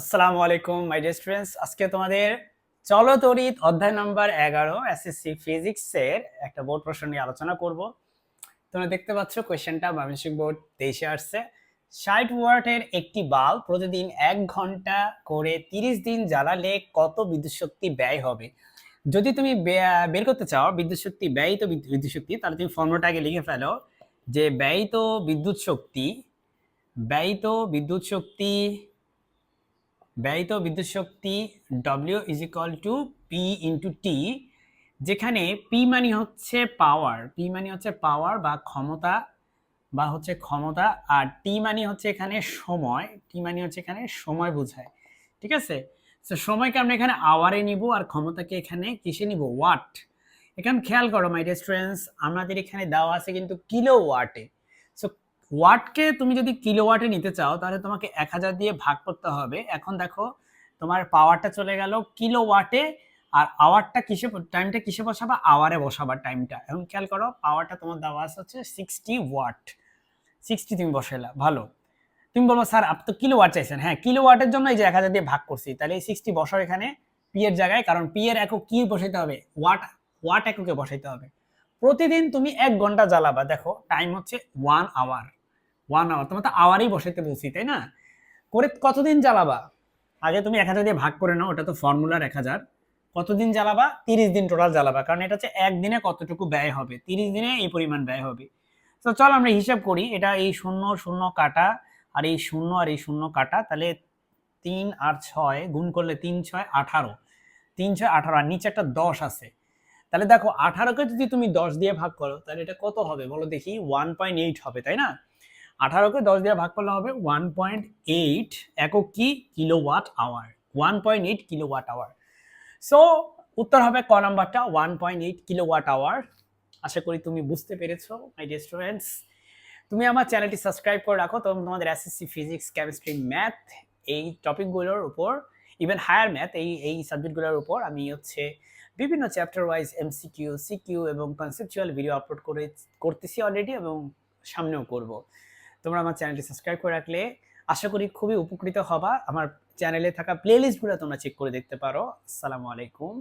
আসসালামু আলাইকুম my dear students আজকে তোমাদের চলো তড়িৎ অধ্যায় নাম্বার এগারো এসএসসি ফিজিক্সের একটা বোর্ড প্রশ্ন নিয়ে আলোচনা করব। তোমরা দেখতে পাচ্ছ কোয়েশ্চেনটা ময়মনসিংহ বোর্ড তেইশে আসছে। ষাট ওয়াটের একটি বাল্ব প্রতিদিন এক ঘণ্টা করে তিরিশ দিন জ্বালালে কত বিদ্যুৎ শক্তি ব্যয় হবে? যদি তুমি বের করতে চাও বিদ্যুৎ শক্তি, ব্যয়িত বিদ্যুৎ বিদ্যুৎ শক্তি, তাহলে তুমি ফর্মুলাটা আগে লিখে ফেলো যে ব্যয়িত বিদ্যুৎ শক্তি, ব্যয়িত বিদ্যুৎ শক্তি ব্যয়িত বিদ্যুৎ শক্তি W is equal to P into T যেখানে পি মানে হচ্ছে পাওয়ার পি মানে হচ্ছে পাওয়ার বা ক্ষমতা বা হচ্ছে ক্ষমতা, আর টি মানে হচ্ছে এখানে সময় টি মানে হচ্ছে এখানে সময় বোঝায়, ঠিক আছে? তো সময়কে আমরা এখানে আওয়ারে নিব আর ক্ষমতাকে এখানে কিসে নিব? ওয়াট এখানে খেয়াল করো মাই স্টুডেন্টস আমাদের এখানে দেওয়া আছে কিন্তু কিলো ওয়াটে সো ওয়াটকে তুমি যদি কিলোওয়াটে নিতে চাও, তাহলে তোমাকে এক হাজার দিয়ে ভাগ করতে হবে। এখন দেখো, তোমার পাওয়ারটা চলে গেল কিলোওয়াটে, আর আওয়ারটা কিসে টাইমটা কিসে বসাবা? আওয়ারে বসাবার টাইমটা এখন খেয়াল করো, পাওয়ারটা তোমার দেওয়া হচ্ছে সিক্সটি ওয়াট সিক্সটি তুমি বসাইলা, ভালো। তুমি বলব, স্যার, আপনি তো কিলো ওয়াট চাইছেন। হ্যাঁ কিলো ওয়াটের জন্য এই যে এক হাজার দিয়ে ভাগ করছি, তাহলে এই সিক্সটি বসার এখানে পি এর জায়গায়, কারণ পি এর একক কি বসাইতে হবে? ওয়াট ওয়াট এককে বসাইতে হবে। প্রতিদিন তুমি এক ঘণ্টা জ্বালাবা। দেখো টাইম হচ্ছে ওয়ান আওয়ার ওয়ান আওয়ার তোমার তো আওয়ারই বসাইতে বলছি, তাই না? করে কতদিন জ্বালাবা? আগে তুমি এক হাজার দিয়ে ভাগ করে নাও, ওটা তো ফর্মুলার এক হাজার। কতদিন জ্বালাবা? তিরিশ দিন টোটাল জ্বালাবা, কারণ এটা হচ্ছে একদিনে কতটুকু ব্যয় হবে। তিরিশ দিনে এই পরিমাণ ব্যয় হবে। তো চল আমরা হিসাব করি, এটা এই শূন্য শূন্য কাটা, আর এই শূন্য আর এই শূন্য কাটা, তাহলে তিন আর ছয় গুণ করলে তিন ছয় আঠারো। তিন ছয় আঠারো, আর নিচে একটা দশ আছে। তাহলে দেখো, আঠারোকে যদি তুমি দশ দিয়ে ভাগ করো, তাহলে এটা কত হবে? বলো দেখি ওয়ান পয়েন্ট এইট হবে, তাই না? আঠারোকে দশ দিয়ে ভাগ করলে হবে ওয়ান পয়েন্ট এইট একক কি? Kilowatt hour one point eight kilowatt hour so উত্তর হবে ক নাম্বারটা? One point eight kilowatt hour আশা করি তুমি বুঝতে পেরেছ মাই ডিয়ার স্টুডেন্টস তুমি আমার চ্যানেলটি সাবস্ক্রাইব করে রাখো। তখন তোমাদের এসএসসি ফিজিক্স কেমিস্ট্রি ম্যাথ এই টপিকগুলোর উপর ইভেন হায়ার ম্যাথ এই এই সাবজেক্টগুলোর উপর আমি হচ্ছে বিভিন্ন চ্যাপ্টার ওয়াইজ এমসিকিউ সিকিউ এবং কনসেপচুয়াল ভিডিও আপলোড করে, করতেছি অলরেডি এবং সামনেও করব। তোমরা আমার চ্যানেলটি সাবস্ক্রাইব করে রাখলে। আশা করি খুবই উপকৃত হবা। আমার চ্যানেলে থাকা প্লেলিস্টগুলো তোমরা চেক করে দেখতে পারো। আসসালামু আলাইকুম।